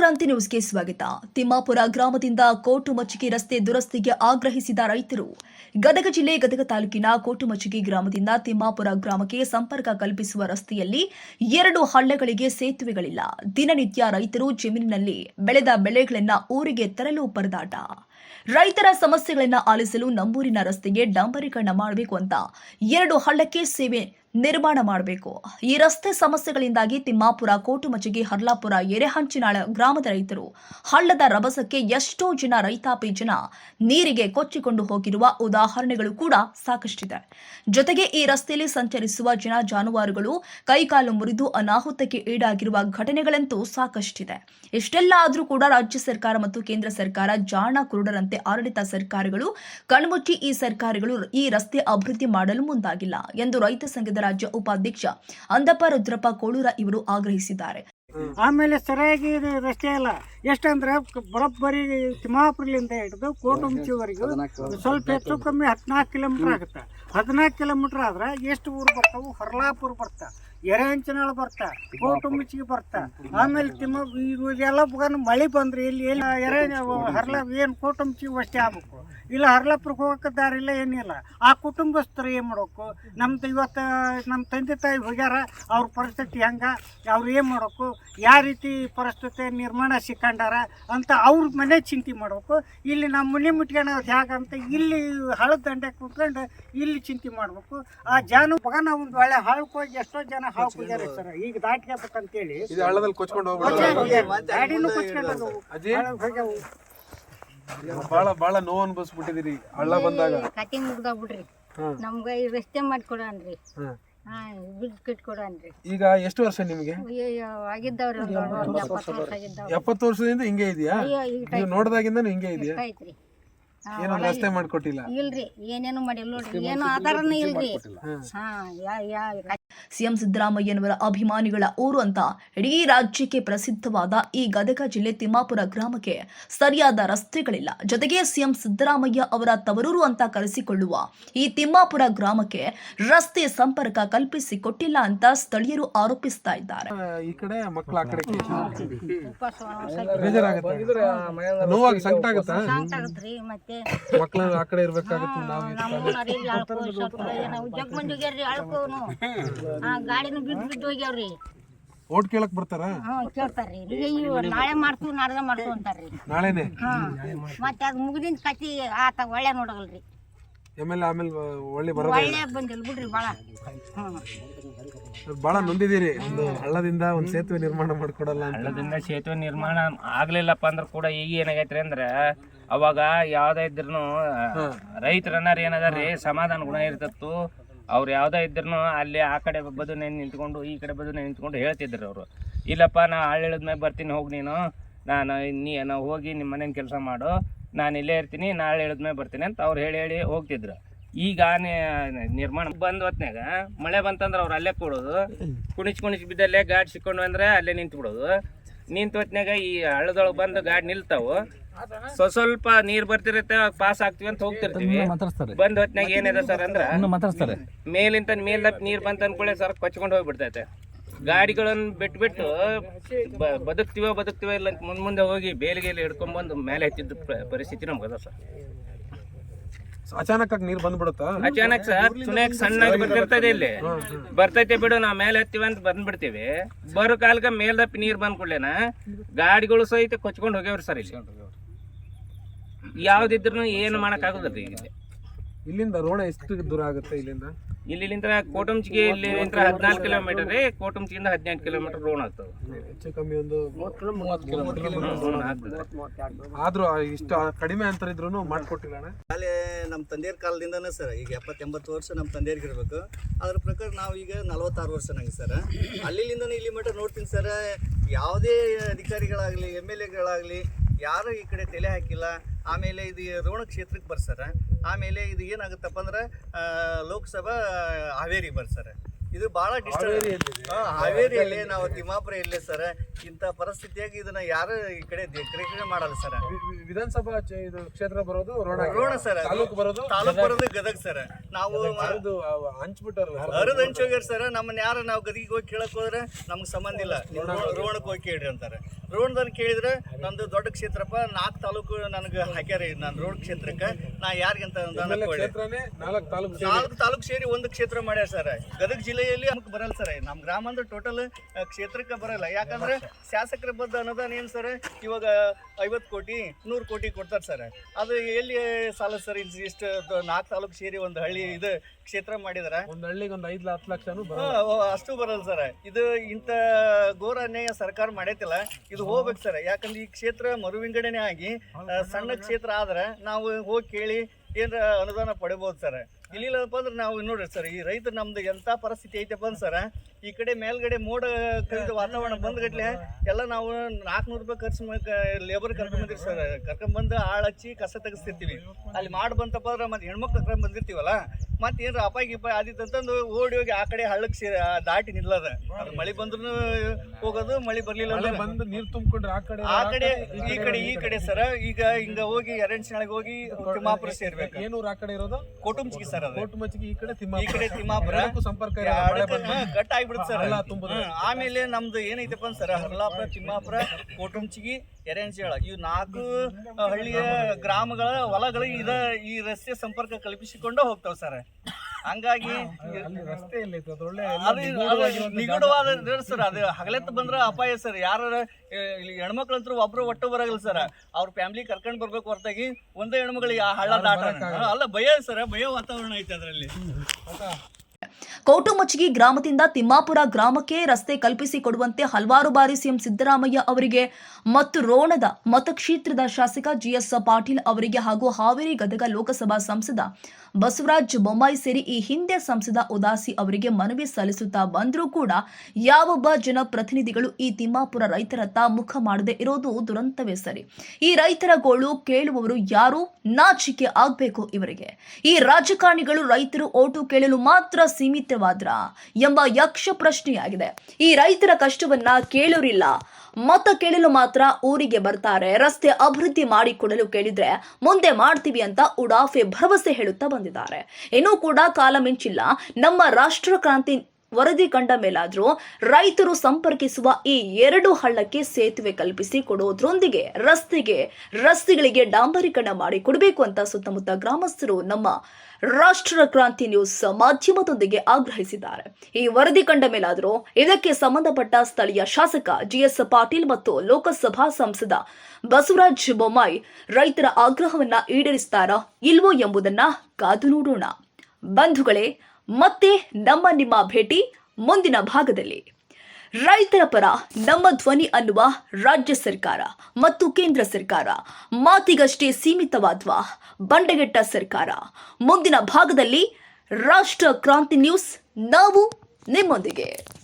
ಕ್ರಾಂತಿ ನ್ಯೂಸ್ಗೆ ಸ್ವಾಗತ. ತಿಮ್ಮಾಪುರ ಗ್ರಾಮದಿಂದ ಕೋಟುಮಚ್ಚಿಗೆ ರಸ್ತೆ ದುರಸ್ತಿಗೆ ಆಗ್ರಹಿಸಿದ ರೈತರು. ಗದಗ ಜಿಲ್ಲೆ ಗದಗ ತಾಲೂಕಿನ ಕೋಟುಮಚ್ಚಿಗೆ ಗ್ರಾಮದಿಂದ ತಿಮ್ಮಾಪುರ ಗ್ರಾಮಕ್ಕೆ ಸಂಪರ್ಕ ಕಲ್ಪಿಸುವ ರಸ್ತೆಯಲ್ಲಿ ಎರಡು ಹಳ್ಳಗಳಿಗೆ ಸೇತುವೆಗಳಿಲ್ಲ. ದಿನನಿತ್ಯ ರೈತರು ಜಮೀನಿನಲ್ಲಿ ಬೆಳೆದ ಬೆಳೆಗಳನ್ನು ಊರಿಗೆ ತರಲು ಪರದಾಟ. ರೈತರ ಸಮಸ್ಯೆಗಳನ್ನು ಆಲಿಸಲು ನಮ್ಮೂರಿನ ರಸ್ತೆಗೆ ಡಾಂಬರೀಕರಣ ಮಾಡಬೇಕು ಅಂತ ಎರಡು ಹಳ್ಳಕ್ಕೆ ಸೇವೆ ನಿರ್ಮಾಣ ಮಾಡಬೇಕು. ಈ ರಸ್ತೆ ಸಮಸ್ಯೆಗಳಿಂದಾಗಿ ತಿಮ್ಮಾಪುರ ಕೋಟುಮಚ್ಚಿಗೆ ಹರ್ಲಾಪುರ ಎರೆಹಂಚಿನಾಳ ಗ್ರಾಮದ ರೈತರು ಹಳ್ಳದ ರಭಸಕ್ಕೆ ಎಷ್ಟೋ ಜನ ರೈತಾಪಿ ಜನ ನೀರಿಗೆ ಕೊಚ್ಚಿಕೊಂಡು ಹೋಗಿರುವ ಉದಾಹರಣೆಗಳು ಕೂಡ ಸಾಕಷ್ಟಿದೆ. ಜೊತೆಗೆ ಈ ರಸ್ತೆಯಲ್ಲಿ ಸಂಚರಿಸುವ ಜನ ಜಾನುವಾರುಗಳು ಕೈಕಾಲು ಮುರಿದು ಅನಾಹುತಕ್ಕೆ ಈಡಾಗಿರುವ ಘಟನೆಗಳಂತೂ ಸಾಕಷ್ಟಿದೆ. ಇಷ್ಟೆಲ್ಲ ಆದರೂ ಕೂಡ ರಾಜ್ಯ ಸರ್ಕಾರ ಮತ್ತು ಕೇಂದ್ರ ಸರ್ಕಾರ ಜಾಣ ಕುರುಡರಂತೆ ಆಡಳಿತ ಸರ್ಕಾರಗಳು ಕಣ್ಮುಚ್ಚಿ ಈ ಸರ್ಕಾರಗಳು ಈ ರಸ್ತೆ ಅಭಿವೃದ್ಧಿ ಮಾಡಲು ಮುಂದಾಗಿಲ್ಲ ಎಂದು ರೈತ ಸಂಘದ ರಾಜ್ಯ ಉಪಾಧ್ಯಕ್ಷ ಅಂದಪ್ಪ ರುದ್ರಪ್ಪ ಕೋಳೂರ ಇವರು ಆಗ್ರಹಿಸಿದ್ದಾರೆ. ಆಮೇಲೆ ಸರಿಯಾಗಿ ರಸ್ತೆ ಇಲ್ಲ ಎಷ್ಟಂದ್ರೆ ಬರೋಬ್ಬರಿ ತಿಮ್ಮಾಪುರಲಿಂದ ಹಿಡಿದು ಕೋಟುಂಚಿವರೆಗೂ ಸ್ವಲ್ಪ ಹೆಚ್ಚು ಕಮ್ಮಿ ಹದಿನಾಲ್ಕು ಕಿಲೋಮೀಟರ್ ಆಗುತ್ತೆ. ಹದಿನಾಲ್ಕು ಕಿಲೋಮೀಟರ್ ಆದ್ರೆ ಎಷ್ಟು ಊರು ಬರ್ತಾವೆ? ಹೊರಲಾಪುರ ಬರ್ತಾ. ಎರೆಹಂಚನಾಳ ಬರ್ತಾ ಕೋಟುಂಬಿಚಿಗೆ ಬರ್ತಾ. ಆಮೇಲೆ ತಿಮ್ಮ ಇವೆಲ್ಲ ಮಳೆ ಬಂದ್ರೆ ಇಲ್ಲಿ ಎಲ್ಲಿ ಎರೆ ಹರ್ಲ ಏನು ಮುಚ್ಚಿಗೆ ಅಷ್ಟೇ ಆಗ್ಬೇಕು? ಇಲ್ಲ ಹರ್ಲಾಪುರಕ್ಕೆ ಹೋಗಕ್ಕೆ ದಾರಿ ಇಲ್ಲ ಏನಿಲ್ಲ ಆ ಕುಟುಂಬಸ್ಥರು ಏನು ಮಾಡಬೇಕು? ನಮ್ದು ಇವತ್ತು ನಮ್ಮ ತಂದೆ ತಾಯಿ ಹೋಗ್ಯಾರ, ಅವ್ರ ಪರಿಸ್ಥಿತಿ ಹೆಂಗೆ? ಅವ್ರು ಏನು ಮಾಡ್ಬೇಕು? ಯಾವ ರೀತಿ ಪರಿಸ್ಥಿತಿ ನಿರ್ಮಾಣ ಸಿಕ್ಕಂಡಾರ ಅಂತ ಅವ್ರ ಮನೆ ಚಿಂತೆ ಮಾಡ್ಬೇಕು. ಇಲ್ಲಿ ನಮ್ಮ ಮನೆ ಮುಟ್ಕೊಳೋದು ಹೇಗಂತ ಇಲ್ಲಿ ಹಳದ ದಂಡೆ ಕುತ್ಕೊಂಡು ಇಲ್ಲಿ ಚಿಂತೆ ಮಾಡ್ಬೇಕು. ಆ ಜಾನು ಬಗನ ಒಂದು ಒಳ್ಳೆ ಹಾಳು ಎಷ್ಟೋ ಜನ ಸರ್. ಈಗ ದಾಟ್ಕೋಬೇಕಂತೇಳಿ ಇದು ಹಳ್ಳದಲ್ಲಿ ಕೊಚ್ಕೊಂಡು ಹೋಗ್ಬಿಟ್ಟು ಗಾಡಿನೂ ಕೊಚ್ಕೊಂಡು ಅಜ್ಜಿ? ಹೋಗ್ಯಾವು. ಬಾಳ ಬಾಳ ನೋವು ಅನ್ಭವಿಸ್ಬಿಟ್ಟಿದಿರಿ ಹಳ್ಳ ಬಂದಾಗ. ಕಟಿಂಗ್ ಮುಗ್ದೋಗ್ಬಿಡ್ರಿ. ನಮ್ಗೆ ಈ ರಸ್ತೆ ಮಾಡ್ಕೊಡನ್ರಿ. ಕಟ್ಕೊಡನ್ರಿ. ಈಗ ಎಷ್ಟು ವರ್ಷ ನಿಮಗೆ? ಆಗಿದ್ದವ್ರಿ ಎಪ್ಪತ್ತು ವರ್ಷದಿಂದ ಹಿಂಗೆ ಇದೆಯಾ? ಈಗ ನೀವು ನೋಡಿದಾಗಿಂದ ಹಿಂಗೆ ಇದೆಯಾ? ಏನು ರಸ್ತೆ ಮಾಡ್ಕೊಟ್ಟಿಲ್ಲ. ಇಲ್ರಿ ಏನೇನು ಮಾಡಿಲ್ಲ ನೋಡ್ರಿ. ಏನು ಆಧಾರನೇ ಇಲ್ರಿ. ಹಾ ಯಾ ಯಾ ಸಿಎಂ ಸಿದ್ದರಾಮಯ್ಯನವರ ಅಭಿಮಾನಿಗಳ ಊರು ಅಂತ ಇಡೀ ರಾಜ್ಯಕ್ಕೆ ಪ್ರಸಿದ್ಧವಾದ ಈ ಗದಗ ಜಿಲ್ಲೆ ತಿಮ್ಮಾಪುರ ಗ್ರಾಮಕ್ಕೆ ಸರಿಯಾದ ರಸ್ತೆಗಳಿಲ್ಲ. ಜೊತೆಗೆ ಸಿಎಂ ಸಿದ್ದರಾಮಯ್ಯ ಅವರ ತವರೂರು ಅಂತ ಕರೆಸಿಕೊಳ್ಳುವ ಈ ತಿಮ್ಮಾಪುರ ಗ್ರಾಮಕ್ಕೆ ರಸ್ತೆ ಸಂಪರ್ಕ ಕಲ್ಪಿಸಿಕೊಟ್ಟಿಲ್ಲ ಅಂತ ಸ್ಥಳೀಯರು ಆರೋಪಿಸ್ತಾ ಇದ್ದಾರೆ. ಈ ಕಡೆ ಮಕ್ಳು ಆ ಕಡೆ ಇರ್ಬೇಕಾಗುತ್ತೆ ನಾವು ಆ ಗಾಡಿನೂ ಬಿದ್ದು ಬಿದ್ದು ಹೋಗ್ಯಾವ್ರಿ. ಓಟ್ ಕೇಳಕ್ ಬರ್ತಾರ? ಹಾ ಕೇಳ್ತಾರ್ರಿ. ನಾಳೆ ಮಾಡ್ತೀವಿ ನಾಡ್ದ ಮಾಡ್ತೀವಿ ಅಂತಾರ್ರಿ. ನಾಳೆನೆ? ಹಾ ಮತ್ತೆ ಅದು ಮುಗಿದಿನ ಕತಿ ಆತ ಒಳ್ಳೆ ನೋಡಲ್ರಿ ಆಮೇಲೆ ಆಮೇಲೆ ಒಳ್ಳೆ ಬರೋದ ಒಳ್ಳೆ ಬಂದಿಲ್ಲ ಬಿಡ್ರಿ ಭಾಳ ಹ್ಞೂ ಬಹಳ ನೊಂದಿದ್ದೀರಿ ಒಂದು ಹಳ್ಳದಿಂದ ಒಂದು ಸೇತುವೆ ನಿರ್ಮಾಣ ಮಾಡ್ಕೊಡಲ್ಲ ಅಂತ. ಹಳ್ಳದಿಂದ ಸೇತುವೆ ನಿರ್ಮಾಣ ಆಗ್ಲಿಲ್ಲಪ್ಪ ಅಂದ್ರೆ ಕೂಡ ಈಗ ಏನಾಗೈತ್ರಿ ಅಂದ್ರೆ ಅವಾಗ ಯಾವ್ದೇ ಇದ್ರು ರೈತರನ್ನಾರ ಏನದಾರ್ರಿ ಸಮಾಧಾನ ಗುಣ ಇರ್ತಿತ್ತು ಅವ್ರು ಯಾವುದೇ ಇದ್ರು ಅಲ್ಲಿ ಆ ಕಡೆ ಬದುನೆ ನಿಂತ್ಕೊಂಡು, ಈ ಕಡೆ ಬದುನೆ ನಿಂತ್ಕೊಂಡು ಹೇಳ್ತಿದ್ರು ಅವರು. ಇಲ್ಲಪ್ಪ, ನಾ ಹಳ್ಳಿಳದ ಮೇಲೆ ಬರ್ತೀನಿ, ಹೋಗಿ ನೀನು. ನಾನು ನೀ ನಾವು ಹೋಗಿ ನಿಮ್ಮ ಮನೇನ ಕೆಲಸ ಮಾಡು. ನಾನು ಇಲ್ಲೇ ಇರ್ತೀನಿ ನಾಳೆ ಮೇಲೆ ಬರ್ತೀನಿ ಅಂತ ಅವ್ರು ಹೇಳಿ ಹೇಳಿ ಹೋಗ್ತಿದ್ರು. ಈಗ ಆನೆ ನಿರ್ಮಾಣ ಬಂದ್ ಹೊತ್ನಾಗ ಮಳೆ ಬಂತಂದ್ರೆ ಅವ್ರು ಅಲ್ಲೇ ಕೂಡೋದು. ಕುಣಿಚ್ ಕುಣಿಚ್ ಬಿದ್ದಲ್ಲೇ ಗಾಡಿ ಸಿಕ್ಕೊಂಡು ಅಲ್ಲೇ ನಿಂತು ಬಿಡೋದು ನಿಂತ ಹೊತ್ನ್ಯಾಗ ಈ ಹಳ್ಳದೊಳಗೆ ಬಂದು ಗಾಡಿ ನಿಲ್ತಾವು. ಸ್ವಸ್ವಲ್ಪ ನೀರ್ ಬರ್ತಿರುತ್ತೆ ಪಾಸ್ ಆಗ್ತಿವಿ ಅಂತ ಹೋಗ್ತಿರ್ತೀವಿ. ಬಂದ್ ಹೊತ್ನ್ಯಾಗ ಏನಿದೆ ಸರ್ ಅಂದ್ರ ಮೇಲಿಂದ ಮೇಲ್ ನೀರ್ ಬಂತ ಅನ್ಕೊಳ್ಳೆ ಸರ್ ಕೊಚ್ಕೊಂಡು ಹೋಗ್ಬಿಡ್ತೈತೆ. ಗಾಡಿಗಳನ್ನ ಬಿಟ್ಬಿಟ್ಟು ಬದುಕ್ತಿವೋ ಬದುಕ್ತಿವೋ ಇಲ್ಲ ಮುಂದ್ ಮುಂದೆ ಹೋಗಿ ಬೇಲಿಗೆಲಿ ಹಿಡ್ಕೊಂಡ್ ಬಂದು ಮೇಲೆ ಹತ್ತಿದ್ದ ಪ- ಪರಿಸ್ಥಿತಿ ನಮ್ಗದ ಸರ್. ಅಚಾನಕ್ ಆಗಿ ನೀರ್ ಬಂದ್ಬಿಡುತ್ತಾ? ಅಚಾನಕ್ ಸರ್ ಸುನ್ಯಾಕ್ ಸಣ್ಣಾಗಿ ಬರ್ತಿರ್ತದೆ ಇಲ್ಲಿ. ಬರ್ತೈತೆ ಬಿಡು ನಾವ್ ಮೇಲೆ ಹತ್ತೀವಿ ಅಂತ ಬಂದ್ಬಿಡ್ತೀವಿ. ಬರೋ ಕಾಲಕ್ಕೆ ಮೇಲ್ದಪ್ಪಿ ನೀರ್ ಬಂದ್ ಕೂಡ್ಲೇನ? ಗಾಡಿಗಳು ಸಹಿತ ಕೊಚ್ಕೊಂಡ್ ಹೋಗ್ಯವ್ರಿ ಸರ್ ಇಲ್ಲಿ. ಯಾವ್ದಿದ್ರು ಏನು ಮಾಡಕ್ ಆಗೋದ್ರಿ ಇಲ್ಲಿ. ಇಲ್ಲಿಂದ ರೋಣ ಎಷ್ಟು ದೂರ ಆಗುತ್ತೆ ಇಲ್ಲಿಂದ? ಇಲ್ಲಿಂದ ಕೋಟಂಚಿಗೆ ಇಲ್ಲಿಂದ ಹದಿನಾಲ್ಕು ಕಿಲೋಮೀಟರ್ ರೀ ಕೋಟಂಚಿಯಿಂದ ಹದಿನೆಂಟು ಕಿಲೋಮೀಟರ್ ರೋಣ ಆಗ್ತದೆ. ಹೆಚ್ಚು ಕಮ್ಮಿ ಒಂದು ರೋಡ್. ಆಗ್ತದೆ. ಆದ್ರೂ ಇಷ್ಟ ಕಡಿಮೆ ಅಂತರ ಇದ್ರು ಮಾಡ್ಕೊಟ್ಟಿಲ್ಲ ಅಣ್ಣ ನಮ್ಮ ತಂದೆಯರ ಕಾಲದಿಂದನೇ ಸರ್ ಈಗ ಎಪ್ಪತ್ತೆಂಬತ್ತು ವರ್ಷ ನಮ್ಮ ತಂದೆಯರಿಗೆ ಇರಬೇಕು. ಅದ್ರ ಪ್ರಕಾರ ನಾವು ಈಗ ನಲವತ್ತಾರು ವರ್ಷ ನಂಗೆ ಸರ್. ಅಲ್ಲಿಂದನೇ ಇಲ್ಲಿ ಮಟ್ಟ ನೋಡ್ತೀನಿ ಸರ್. ಯಾವುದೇ ಅಧಿಕಾರಿಗಳಾಗಲಿ ಎಂ ಎಲ್ ಎಗಳಾಗಲಿ ಯಾರು ಈ ಕಡೆ ತಲೆ ಹಾಕಿಲ್ಲ. ಆಮೇಲೆ ಇದು ರೋಣ ಕ್ಷೇತ್ರಕ್ಕೆ ಬರ್ಸರ ಆಮೇಲೆ ಇದು ಏನಾಗುತ್ತಪ್ಪ ಅಂದ್ರೆ ಲೋಕಸಭಾ ಹಾವೇರಿ ಬರ್ಸರ ಇದು ಬಹಳ ಡಿಸ್ಟರ್ಬ್ ಹಾವೇರಿಯಲ್ಲಿ ನಾವು ತಿಮ್ಮಾಪುರ ಇಲ್ಲೇ ಸರ್ ಇಂಥ ಪರಿಸ್ಥಿತಿಯಾಗಿ ಇದನ್ನ ಯಾರು ಈ ಕಡೆ ದೇಖರೇಖೆ ಮಾಡಲ್ಲ ಸರ್. ವಿಧಾನಸಭಾ ಚ- ಇದು ಕ್ಷೇತ್ರ ಬರೋದು ರೋಣ. ರೋಣ ಸರ್. ತಾಲೂಕು ಬರೋದು? ತಾಲೂಕು ಬರೋದು ಗದಗ ಸರ್. ನಾವು ಅದು ಹಂಚ್ಬಿಟ್ಟಾರಲ್ಲ ಸರ್. ಹರಿದ ಹಂಚೋಗ್ಯಾರ ಸರ್. ನಮ್ಮನ್ನ ಯಾರು ನಾವು ಗದಗಿಗೆ ಹೋಗಿ ಕೇಳಕ್ ಹೋದ್ರೆ ನಮ್ಗೆ ಸಂಬಂಧ ಇಲ್ಲ. ನೀವು ರೋ- ರೋಣಕ್ಕೆ ಹೋಗಿ ಕೇಳ್ರಿ ಅಂತಾರೆ. ರೋಣದವ್ರು ಕೇಳಿದ್ರೆ ನಂದು ದೊಡ್ಡ ಕ್ಷೇತ್ರಪ್ಪ ನಾಲ್ಕು ತಾಲೂಕು ನನಗೆ ಹಾಕ್ಯಾರ ನಾನು ರೋಡ್ ಕ್ಷೇತ್ರಕ್ಕೆ. ನಾ ಯಾರಿಗಂತ ಅನುದಾನ ಕ್ಷೇತ್ರನೇ ನಾಲ್ಕು ತಾಲೂಕು ಸೇರಿ. ನಾಲ್ಕು ತಾಲೂಕು ಸೇರಿ ಒಂದು ಕ್ಷೇತ್ರ ಮಾಡ್ಯಾರ ಸರ್. ಗದಗ ಜಿಲ್ಲೆಯಲ್ಲಿ ನಮ್ಗೆ ಬರಲ್ಲ ಸರ್. ನಮ್ಮ ಗ್ರಾಮ ಅಂದ್ರೆ ಟೋಟಲ್ ಕ್ಷೇತ್ರಕ್ಕೆ ಬರಲ್ಲ. ಯಾಕಂದ್ರೆ ಶಾಸಕರ ಬದ್ಧ ಅನುದಾನ ಏನು ಸರ್? ಇವಾಗ ಐವತ್ತು ಕೋಟಿ ನೂರು ಕೋಟಿ ಕೊಡ್ತಾರೆ ಸರ್. ಅದು ಎಲ್ಲಿ ಸಾಲ ಸರ್? ಇಷ್ಟು ನಾಲ್ಕು ತಾಲೂಕು ಸೇರಿ ಒಂದು ಹಳ್ಳಿ ಇದು ಕ್ಷೇತ್ರ ಮಾಡಿದಾರೆ. ಒಂದು ಹಳ್ಳಿಗೆ ಒಂದು ಐದ್ ಹತ್ತು ಲಕ್ಷ ಅಷ್ಟು ಬರಲ್ಲ ಸರ್. ಇದು ಇಂಥ ಘೋರ ಅನ್ಯಾಯ ಸರ್ಕಾರ ಮಾಡೈತಿಲ್ಲ. ಇದು ಹೋಗ್ಬೇಕು ಸರ್. ಯಾಕಂದ್ರೆ ಈ ಕ್ಷೇತ್ರ ಮರುವಿಂಗಡಣೆ ಆಗಿ ಸಣ್ಣ ಕ್ಷೇತ್ರ ಆದ್ರೆ ನಾವು ಹೋಗಿ ಕೇಳಿ ಏನಾರ ಅನುದಾನ ಪಡಿಬೋದು ಸರ್. ಇಲ್ಲಿಲ್ಲಪ್ಪ ಅಂದ್ರೆ ನಾವು ನೋಡ್ರಿ ಸರ್ ಈ ರೈತ ನಮ್ದು ಎಂತ ಪರಿಸ್ಥಿತಿ ಐತಪ್ಪ ಅಂದ್ರೆ ಸರ್ ಈ ಕಡೆ ಮೇಲ್ಗಡೆ ಮೋಡ ಕವಿದ ವಾತಾವರಣ ಬಂದ್ಗಟ್ಲೆ ಎಲ್ಲ ನಾವು ನಾಲ್ಕುನೂರು ರೂಪಾಯಿ ಖರ್ಚು ಲೇಬರ್ ಕರ್ಕೊಂಡ್ ಬಂದಿರಿ ಸರ್ ಕರ್ಕೊಂಡ್ಬಂದು ಆಳ್ ಹಚ್ಚಿ ಕಸ ತೆಗಿಸ್ತಿರ್ತೀವಿ. ಅಲ್ಲಿ ಮಾಡಿ ಬಂತಪ್ಪ ಅಂದ್ರೆ ಮತ್ತೆ ಹೆಣ್ಮಕ್ಳು ಕರ್ಕೊಂಡ್ ಬಂದಿರ್ತೀವಲ್ಲ ಮತ್ತೆ ಏನ್ರ ಅಪಾಯ ಗಿಪಾಯ ಆದಿತ್ತಂತಂದು ಓಡಿ ಹೋಗಿ ಆ ಕಡೆ ಹಳ್ಳಕ್ಕೆ ಸೇರಿ ದಾಟಿ ನಿಲ್ಲದ. ಅದು ಮಳೆ ಬಂದ್ರು ಹೋಗೋದು ಮಳೆ ಬರ್ಲಿಲ್ಲ ಅಂದ್ರೆ ಬಂದು ನೀರು ತುಂಬಿಕೊಂಡ್ರೆ ಆ ಕಡೆ ಆ ಕಡೆ ಈ ಕಡೆ ಈ ಕಡೆ ಸರ ಈಗ ಹಿಂಗ ಹೋಗಿ ಎರಡ್ಸಿನಾಳಿಗೆ ಹೋಗಿ ತಿಮ್ಮಾಪುರ ಸೇರ್ಬೇಕು. ಏನೂರು ಆ ಕಡೆ ಇರೋದು? ಕೋಟುಂಚಿಗೆ ಸರ್ ಅದು. ಕೋಟು ಮಚ್ಚಿಗೆ ಈ ಕಡೆ ಈ ಕಡೆ ತಿಮ್ಮಾಪುರ. ಎರಡಕ್ಕೂ ಸಂಪರ್ಕ ಇರೋ ಮಳೆ ಎರಡಕ್ಕೂ, ಬಂದು ಗಟ್ಟ ಆಗ್ಬಿಡುತ್ತೆ ಸರ್. ಹಳ್ಳ ತುಂಬಿದ್ರೆ. ಹ್ಮ್. ಆಮೇಲೆ ನಮ್ದು ಏನೈತಪ್ಪ ಸರ್ ಹರ್ಲಾಪುರ ತಿಮ್ಮಾಪುರ ಕೋಟುಂಚಿಗಿ ಹೇಳ ಇವು ನಾಲ್ಕು ಆ, ಹಳ್ಳಿಯ ಗ್ರಾಮಗಳ ಹೊಲಗಳಿಗೆ ಇದ ಈ ರಸ್ತೆ ಸಂಪರ್ಕ ಕಲ್ಪಿಸಿಕೊಂಡು ಹೋಗ್ತಾವ ಸರ್. ಹಂಗಾಗಿ ರಸ್ತೆ ಇಲ್ಲ ನಿಗೂಢವಾದ ಸರ್ ಅದು ಹಗಲೆತ್ತ ಬಂದ್ರ ಅಪಾಯ ಸರ್. ಯಾರ ಇಲ್ಲಿ ಹೆಣ್ಮಕ್ಳಂತೂ ಒಬ್ರು ಒಟ್ಟು ಬರಲ್ಲ ಸರ್. ಅವ್ರ ಫ್ಯಾಮಿಲಿ ಕರ್ಕೊಂಡ್ ಬರ್ಬೇಕು ಹೊರತಾಗಿ ಒಂದೇ ಹೆಣ್ಮಕ್ಳಿಗೆ ಆ ಹಳ್ಳ ದಾಟ ಅಲ್ಲ ಭಯ ಸರ್ ಭಯ ವಾತಾವರಣ ಐತೆ ಅದರಲ್ಲಿ. ಕೋಟುಮಚ್ಚಿಗಿ ಗ್ರಾಮದಿಂದ ತಿಮ್ಮಾಪುರ ಗ್ರಾಮಕ್ಕೆ ರಸ್ತೆ ಕಲ್ಪಿಸಿಕೊಡುವಂತೆ ಹಲವಾರು ಬಾರಿ ಸಿಎಂ ಸಿದ್ದರಾಮಯ್ಯ ಅವರಿಗೆ ಮತ್ತು ರೋಣದ ಮತಕ್ಷೇತ್ರದ ಶಾಸಕ ಜಿಎಸ್ ಪಾಟೀಲ್ ಅವರಿಗೆ ಹಾಗೂ ಹಾವೇರಿ ಗದಗ ಲೋಕಸಭಾ ಸಂಸದ ಬಸವರಾಜ್ ಬೊಮ್ಮಾಯಿ ಸೇರಿ ಈ ಹಿಂದೆ ಸಂಸದ ಉದಾಸಿ ಅವರಿಗೆ ಮನವಿ ಸಲ್ಲಿಸುತ್ತಾ ಬಂದರೂ ಕೂಡ ಯಾವೊಬ್ಬ ಜನಪ್ರತಿನಿಧಿಗಳು ಈ ತಿಮ್ಮಾಪುರ ರೈತರತ್ತ ಮುಖ ಮಾಡದೆ ಇರೋದು ದುರಂತವೇ ಸರಿ. ಈ ರೈತರ ಗೋಳು ಕೇಳುವವರು ಯಾರು? ನಾಚಿಕೆ ಆಗ್ಬೇಕು ಇವರಿಗೆ. ಈ ರಾಜಕಾರಣಿಗಳು ರೈತರು ಓಟು ಕೇಳಲು ಮಾತ್ರ ಸೀಮಿತವಾದ್ರ ಎಂಬ ಯಕ್ಷ ಪ್ರಶ್ನೆಯಾಗಿದೆ. ಈ ರೈತರ ಕಷ್ಟವನ್ನ ಕೇಳೋರಿಲ್ಲ. ಮತ ಕೇಳಲು ಮಾತ್ರ ಊರಿಗೆ ಬರ್ತಾರೆ. ರಸ್ತೆ ಅಭಿವೃದ್ಧಿ ಮಾಡಿಕೊಡಲು ಕೇಳಿದ್ರೆ ಮುಂದೆ ಮಾಡ್ತೀವಿ ಅಂತ ಉಡಾಫೆ ಭರವಸೆ ಹೇಳುತ್ತಾ ಬಂದಿದ್ದಾರೆ. ಇನ್ನೂ ಕೂಡ ಕಾಲ ಮಿಂಚಿಲ್ಲ. ನಮ್ಮ ರಾಷ್ಟ್ರ ಕ್ರಾಂತಿ ವರದಿ ಕಂಡ ಮೇಲಾದರೂ ರೈತರು ಸಂಪರ್ಕಿಸುವ ಈ ಎರಡು ಹಳ್ಳಕ್ಕೆ ಸೇತುವೆ ಕಲ್ಪಿಸಿ ಕೊಡೋದ್ರೊಂದಿಗೆ ರಸ್ತೆಗೆ, ರಸ್ತೆಗಳಿಗೆ ಡಾಂಬರೀಕರಣ ಮಾಡಿ ಕೊಡಬೇಕು ಅಂತ ಸುತ್ತಮುತ್ತ ಗ್ರಾಮಸ್ಥರು ನಮ್ಮ ರಾಷ್ಟ್ರ ಕ್ರಾಂತಿ ನ್ಯೂಸ್ ಮಾಧ್ಯಮದೊಂದಿಗೆ ಆಗ್ರಹಿಸಿದ್ದಾರೆ. ಈ ವರದಿ ಕಂಡ ಮೇಲಾದರೂ ಇದಕ್ಕೆ ಸಂಬಂಧಪಟ್ಟ ಸ್ಥಳೀಯ ಶಾಸಕ ಜಿಎಸ್ ಪಾಟೀಲ್ ಮತ್ತು ಲೋಕಸಭಾ ಸಂಸದ ಬಸವರಾಜ್ ಬೊಮ್ಮಾಯಿ ರೈತರ ಆಗ್ರಹವನ್ನ ಈಡೇರಿಸ್ತಾರಾ ಇಲ್ವೋ ಎಂಬುದನ್ನ ಕಾದು ನೋಡೋಣ. ಬಂಧುಗಳೇ ಮತ್ತೆ ನಮ್ಮ ನಿಮ್ಮ ಭೇಟಿ ಮುಂದಿನ ಭಾಗದಲ್ಲಿ. ರೈತರ ಪರ ನಮ್ಮ ಧ್ವನಿ ಅನ್ನುವ ರಾಜ್ಯ ಸರ್ಕಾರ ಮತ್ತು ಕೇಂದ್ರ ಸರ್ಕಾರ ಮಾತಿಗಷ್ಟೇ ಸೀಮಿತವಾದ್ವಾ ಬಂಡಗೆಟ್ಟ ಸರ್ಕಾರ. ಮುಂದಿನ ಭಾಗದಲ್ಲಿ ರಾಷ್ಟ್ರ ಕ್ರಾಂತಿ ನ್ಯೂಸ್, ನಾವು ನಿಮ್ಮೊಂದಿಗೆ.